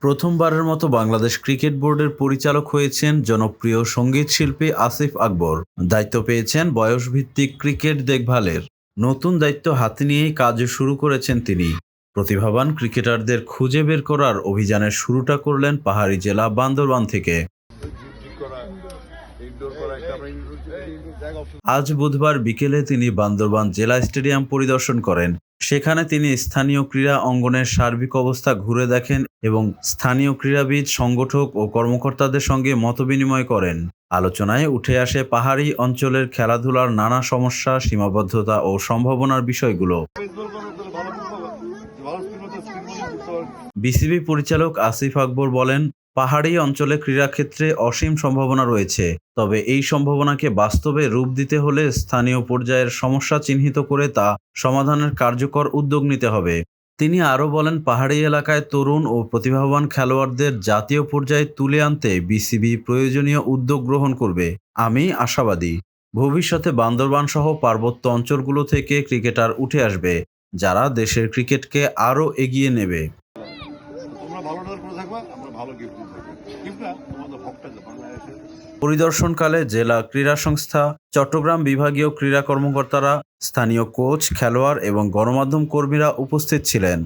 প্রথমবারের মতো বাংলাদেশ ক্রিকেট বোর্ডের পরিচালক হয়েছেন জনপ্রিয় সংগীত শিল্পী আসিফ আকবর। দায়িত্ব পেয়েছেন বয়সভিত্তিক ক্রিকেট দেখভালের। নতুন দায়িত্ব হাতে নিয়েই কাজ শুরু করেছেন তিনি। প্রতিভাবান ক্রিকেটারদের খুঁজে বের করার অভিযানের শুরুটা করলেন পাহাড়ি জেলা বান্দরবান থেকে। আজ বুধবার বিকেলে তিনি বান্দরবান জেলা স্টেডিয়াম পরিদর্শন করেন। সেখানে তিনি স্থানীয় ক্রীড়া অঙ্গনের সার্বিক অবস্থা ঘুরে দেখেন এবং স্থানীয় ক্রীড়াবিদ, সংগঠক ও কর্মকর্তাদের সঙ্গে মতবিনিময় করেন। আলোচনায় উঠে আসে পাহাড়ি অঞ্চলের খেলাধুলার নানা সমস্যা, সীমাবদ্ধতা ও সম্ভাবনার বিষয়গুলো। বিসিবি পরিচালক আসিফ আকবর বলেন, পাহাড়ি অঞ্চলে ক্রীড়াক্ষেত্রে অসীম সম্ভাবনা রয়েছে, তবে এই সম্ভাবনাকে বাস্তবে রূপ দিতে হলে স্থানীয় পর্যায়ের সমস্যা চিহ্নিত করে তা সমাধানের কার্যকর উদ্যোগ নিতে হবে। তিনি আরও বলেন, পাহাড়ি এলাকায় তরুণ ও প্রতিভাবান খেলোয়াড়দের জাতীয় পর্যায়ে তুলে আনতে বিসিবি প্রয়োজনীয় উদ্যোগ গ্রহণ করবে। আমি আশাবাদী। ভবিষ্যতে বান্দরবান সহ পার্বত্য অঞ্চলগুলো থেকে ক্রিকেটার উঠে আসবে, যারা দেশের ক্রিকেটকে আরও এগিয়ে নেবে তোমরা ভালো রেজাল্ট করে থাকবা আমরা ভালো গিফট দিতে থাকব। গিফট না তোমাদের হকটা বাংলাদেশের পরিদর্শনকালে জেলা ক্রীড়া সংস্থা চট্টগ্রাম বিভাগীয় ক্রীড়া কর্মকর্তারা স্থানীয় কোচ খেলোয়াড় এবং গণমাধ্যম কর্মীরা উপস্থিত ছিলেন।